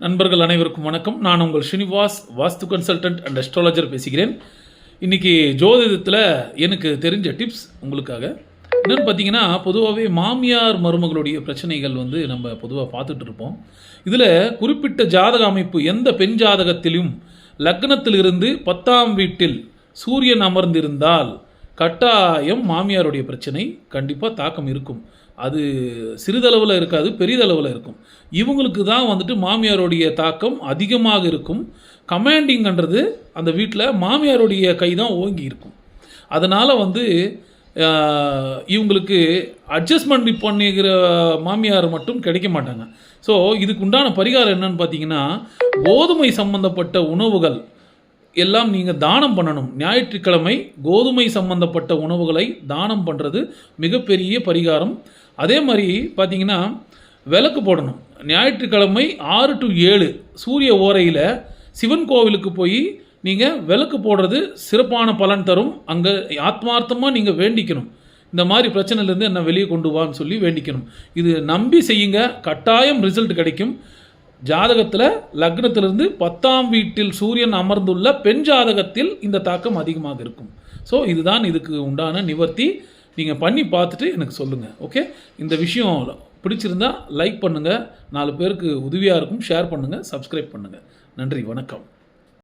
நண்பர்கள் அனைவருக்கும் வணக்கம். நான் உங்கள் Srinivas vastu consultant and astrologer பேசுகிறேன். இன்றைக்கி ஜோதிடத்தில் எனக்கு தெரிஞ்ச டிப்ஸ் உங்களுக்காக. என்னென்னு பார்த்தீங்கன்னா பொதுவாகவே மாமியார் மருமகளுடைய பிரச்சனைகள் வந்து நம்ம பொதுவாக பார்த்துட்டு இருப்போம். இதில் குறிப்பிட்ட ஜாதக அமைப்பு எந்த பெண் ஜாதகத்திலும் லக்னத்திலிருந்து பத்தாம் வீட்டில் சூரியன் அமர்ந்திருந்தால் கட்டாயம் மாமியாருடைய பிரச்சனை கண்டிப்பாக தாக்கம் இருக்கும். அது சிறிதளவில் இருக்காது பெரிதளவில் இருக்கும். இவங்களுக்கு தான் வந்துட்டு மாமியாருடைய தாக்கம் அதிகமாக இருக்கும். கமாண்டிங்கன்றது அந்த வீட்டில் மாமியாருடைய கை தான் ஓங்கி இருக்கும். அதனால் வந்து இவங்களுக்கு அட்ஜஸ்ட்மெண்ட் பண்ணிக்கிற மாமியார் மட்டும் கிடைக்க மாட்டாங்க. ஸோ இதுக்கு உண்டான பரிகாரம் என்னன்னு பார்த்தீங்கன்னா கோதுமை சம்பந்தப்பட்ட உணவுகள் எல்லாம் நீங்கள் தானம் பண்ணணும். ஞாயிற்றுக்கிழமை கோதுமை சம்பந்தப்பட்ட உணவுகளை தானம் பண்ணுறது மிகப்பெரிய பரிகாரம். அதே மாதிரி பார்த்தீங்கன்னா விளக்கு போடணும். ஞாயிற்றுக்கிழமை ஆறு டு ஏழு சூரிய ஓரையில் சிவன் கோவிலுக்கு போய் நீங்கள் விளக்கு போடுறது சிறப்பான பலன் தரும். அங்கே ஆத்மார்த்தமாக நீங்கள் வேண்டிக்கணும். இந்த மாதிரி பிரச்சனையிலேருந்து என்ன வெளியே கொண்டு வான்னு சொல்லி வேண்டிக்கணும். இது நம்பி செய்யுங்க. கட்டாயம் ரிசல்ட் கிடைக்கும். ஜாதகத்தில் லக்னத்திலிருந்து பத்தாம் வீட்டில் சூரியன் அமர்ந்துள்ள பெண் ஜாதகத்தில் இந்த தாக்கம் அதிகமாக இருக்கும். ஸோ இதுதான் இதுக்கு உண்டான நிவர்த்தி. நீங்கள் பண்ணி பார்த்துட்டு எனக்கு சொல்லுங்கள் ஓகே இந்த விஷயம் பிடிச்சிருந்தா லைக் பண்ணுங்கள் நாலு பேருக்கு உதவியாக இருக்கும். ஷேர் பண்ணுங்கள் சப்ஸ்கிரைப் பண்ணுங்கள் நன்றி வணக்கம்.